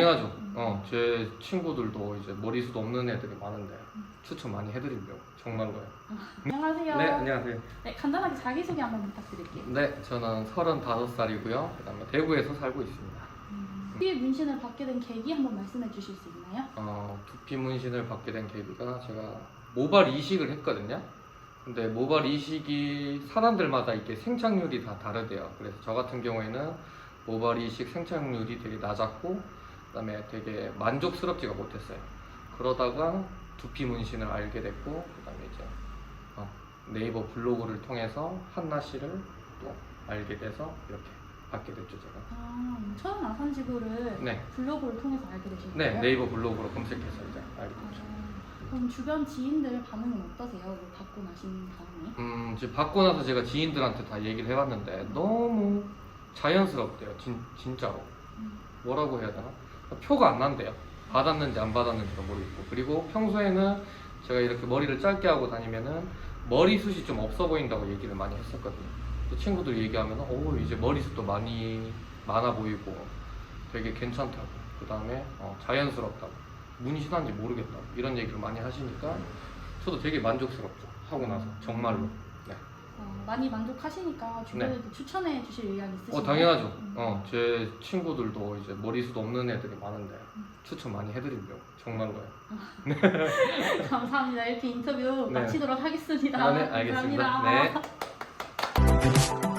당연하죠. 어, 제 친구들도 이제 머리숱 없는 애들이 많은데 추천 많이 해드리려고 정말로요. 안녕하세요. 네, 안녕하세요. 네, 간단하게 자기소개 한번 부탁드릴게요. 네, 저는 35살이고요. 그다음에 대구에서 살고 있습니다. 피 문신을 받게 된 계기 한번 말씀해 주실 수 있나요? 어, 두피 문신을 받게 된 계기가 제가 모발 이식을 했거든요. 근데 모발 이식이 사람들마다 이게 생착률이 다 다르대요. 그래서 저 같은 경우에는 모발 이식 생착률이 되게 낮았고, 그다음에 되게 만족스럽지가 못했어요. 그러다가 두피 문신을 알게 됐고, 그다음에 이제 어, 네이버 블로그를 통해서 한나 씨를 또 알게 돼서 이렇게 받게 됐죠, 제가. 아, 처음 아산 지구를 네, 블로그를 통해서 알게 되신 네, 거예요? 네이버 블로그로 검색해서 이제 알게 됐죠. 아, 그럼 주변 지인들 반응은 어떠세요? 이거 받고 나신 다음에? 음, 이제 받고 나서 제가 지인들한테 다 얘기를 해봤는데 너무 자연스럽대요, 진, 진짜로. 음. 뭐라고 해야 되나? 표가 안 난대요. 받았는지 안 받았는지가 모르겠고. 그리고 평소에는 제가 이렇게 머리를 짧게 하고 다니면은 머리숱이 좀 없어 보인다고 얘기를 많이 했었거든요. 친구들 얘기하면, 오, 이제 머리숱도 많이 많아 보이고 되게 괜찮다고. 그 다음에 어, 자연스럽다고. 문신한지 모르겠다고. 이런 얘기를 많이 하시니까 저도 되게 만족스럽죠. 하고 나서. 정말로. 네. 어, 많이 만족하시니까 주변에도 추천해 주실 의향 있으신가요? 어 당연하죠. 음. 어 제 친구들도 이제 머리숱 없는 애들이 많은데 추천 많이 해드리려고 정말로요. 감사합니다. 이렇게 인터뷰 네. 마치도록 하겠습니다. 아, 네 알겠습니다. 감사합니다. 네.